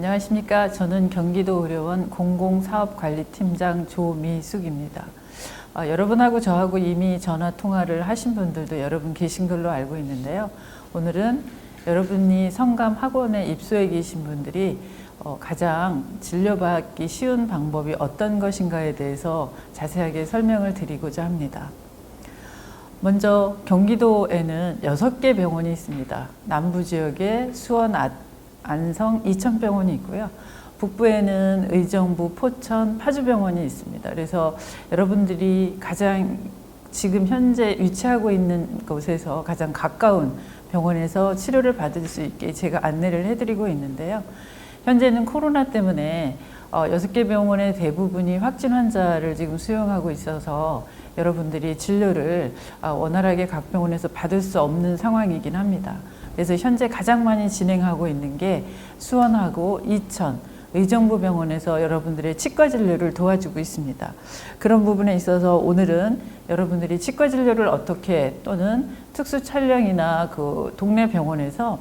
안녕하십니까. 저는 경기도 의료원 공공사업관리팀장 조미숙입니다. 어, 여러분하고 저하고 이미 전화 통화를 하신 분들도 여러분 계신 걸로 알고 있는데요. 오늘은 여러분이 성감 학원에 입소해 계신 분들이 어, 가장 진료받기 쉬운 방법이 어떤 것인가에 대해서 자세하게 설명을 드리고자 합니다. 먼저 경기도에는 여섯 개 병원이 있습니다. 남부 지역에 수원, 아- 안성, 이천병원이 있고요. 북부에는 의정부, 포천, 파주병원이 있습니다. 그래서 여러분들이 가장 지금 현재 위치하고 있는 곳에서 가장 가까운 병원에서 치료를 받을 수 있게 제가 안내를 해드리고 있는데요. 현재는 코로나 때문에 어, 여섯 개 병원의 대부분이 확진 환자를 지금 수용하고 있어서 여러분들이 진료를 아, 원활하게 각 병원에서 받을 수 없는 상황이긴 합니다. 그래서 현재 가장 많이 진행하고 있는 게 수원하고 이천, 의정부 병원에서 여러분들의 치과 진료를 도와주고 있습니다. 그런 부분에 있어서 오늘은 여러분들이 치과 진료를 어떻게 또는 특수 촬영이나 그 동네 병원에서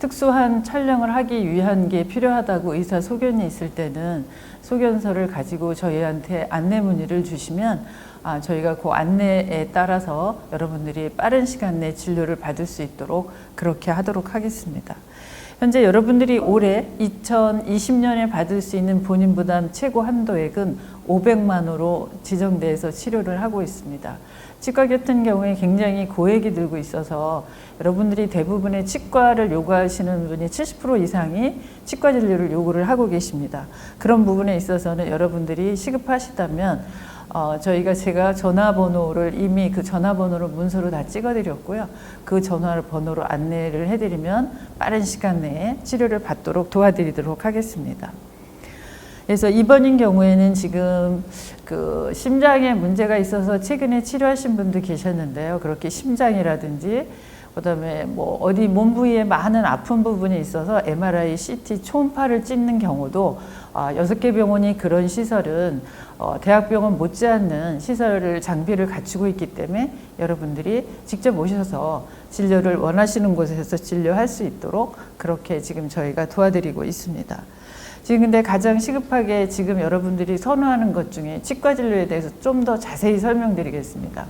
특수한 촬영을 하기 위한 게 필요하다고 의사 소견이 있을 때는 소견서를 가지고 저희한테 안내 문의를 주시면 아, 저희가 그 안내에 따라서 여러분들이 빠른 시간 내 진료를 받을 수 있도록 그렇게 하도록 하겠습니다. 현재 여러분들이 올해 2020년에 받을 수 있는 본인 부담 최고 한도액은 500만 원으로 지정돼서 치료를 하고 있습니다. 치과 같은 경우에 굉장히 고액이 들고 있어서 여러분들이 대부분의 치과를 요구하시는 분이 70% 이상이 치과 진료를 요구를 하고 계십니다. 그런 부분에 있어서는 여러분들이 시급하시다면 어, 저희가 제가 전화번호를 이미 그 전화번호를 문서로 다 찍어드렸고요. 그 전화 번호로 안내를 해드리면 빠른 시간 내에 치료를 받도록 도와드리도록 하겠습니다. 그래서 이번인 경우에는 지금 그 심장에 문제가 있어서 최근에 치료하신 분도 계셨는데요. 그렇게 심장이라든지 그다음에 뭐 어디 몸 부위에 많은 아픈 부분이 있어서 MRI, CT, 초음파를 찍는 경우도 아, 여섯 개 병원이 그런 시설은 어, 대학병원 못지않는 시설을 장비를 갖추고 있기 때문에 여러분들이 직접 오셔서 진료를 원하시는 곳에서 진료할 수 있도록 그렇게 지금 저희가 도와드리고 있습니다. 지금 근데 가장 시급하게 지금 여러분들이 선호하는 것 중에 치과 진료에 대해서 좀 더 자세히 설명드리겠습니다.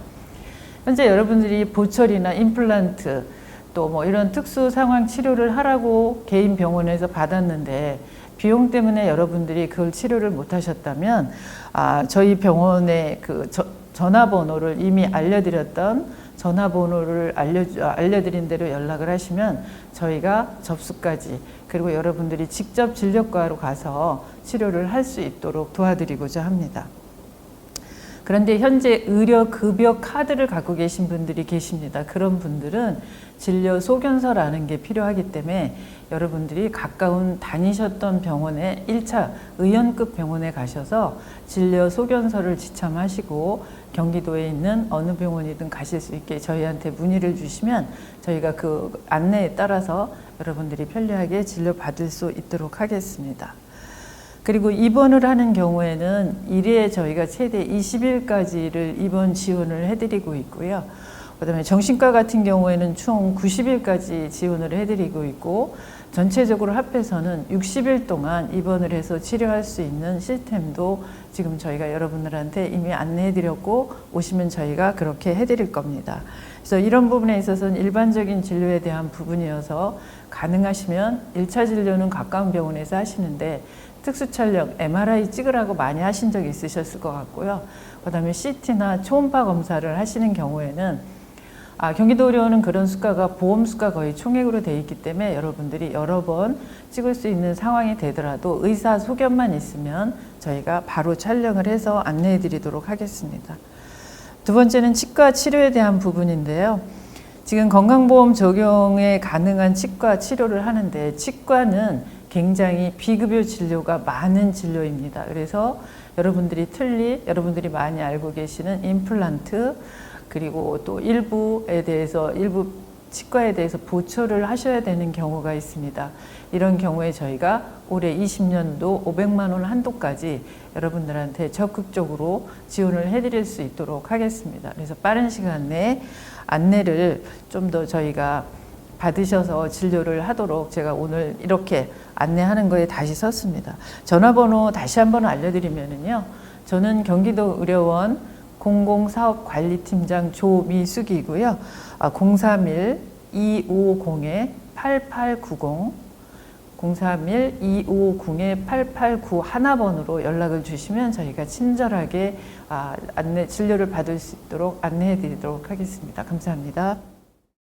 현재 여러분들이 보철이나 임플란트 또 뭐 이런 특수 상황 치료를 하라고 개인 병원에서 받았는데 비용 때문에 여러분들이 그걸 치료를 못 하셨다면 아, 저희 병원의 그 저, 전화번호를 이미 알려드렸던 전화번호를 알려, 알려드린 대로 연락을 하시면 저희가 접수까지 그리고 여러분들이 직접 진료과로 가서 치료를 할 수 있도록 도와드리고자 합니다. 그런데 현재 의료 급여 카드를 갖고 계신 분들이 계십니다. 그런 분들은 진료 소견서라는 게 필요하기 때문에 여러분들이 가까운 다니셨던 병원에 1차 의원급 병원에 가셔서 진료 소견서를 지참하시고 경기도에 있는 어느 병원이든 가실 수 있게 저희한테 문의를 주시면 저희가 그 안내에 따라서 여러분들이 편리하게 진료 받을 수 있도록 하겠습니다. 그리고 입원을 하는 경우에는 일에 저희가 최대 20일까지를 입원 지원을 해드리고 있고요. 그 다음에 정신과 같은 경우에는 총 90일까지 지원을 해드리고 있고 전체적으로 합해서는 60일 동안 입원을 해서 치료할 수 있는 시스템도 지금 저희가 여러분들한테 이미 안내해드렸고 오시면 저희가 그렇게 해드릴 겁니다. 그래서 이런 부분에 있어서는 일반적인 진료에 대한 부분이어서 가능하시면 1차 진료는 가까운 병원에서 하시는데 특수 촬영, MRI 찍으라고 많이 하신 적이 있으셨을 것 같고요. 그 다음에 CT나 초음파 검사를 하시는 경우에는 아, 경기도 의료원은 그런 수가가 보험 수가 거의 총액으로 돼 있기 때문에 여러분들이 여러 번 찍을 수 있는 상황이 되더라도 의사 소견만 있으면 저희가 바로 촬영을 해서 안내해 드리도록 하겠습니다. 두 번째는 치과 치료에 대한 부분인데요. 지금 건강보험 적용에 가능한 치과 치료를 하는데 치과는 굉장히 비급여 진료가 많은 진료입니다. 그래서 여러분들이 틀리, 여러분들이 많이 알고 계시는 임플란트, 그리고 또 일부에 대해서, 일부 치과에 대해서 보초를 하셔야 되는 경우가 있습니다. 이런 경우에 저희가 올해 20년도 500만 원 한도까지 여러분들한테 적극적으로 지원을 해드릴 수 있도록 하겠습니다. 그래서 빠른 시간 내에 안내를 좀 더 저희가 받으셔서 진료를 하도록 제가 오늘 이렇게 안내하는 거에 다시 섰습니다. 전화번호 다시 한번 알려드리면은요. 저는 경기도 의료원 공공사업관리팀장 조미숙이고요. 아, 031-250-8890 031-250-8891번으로 연락을 주시면 저희가 친절하게 아, 안내 진료를 받을 수 있도록 안내해 드리도록 하겠습니다. 감사합니다.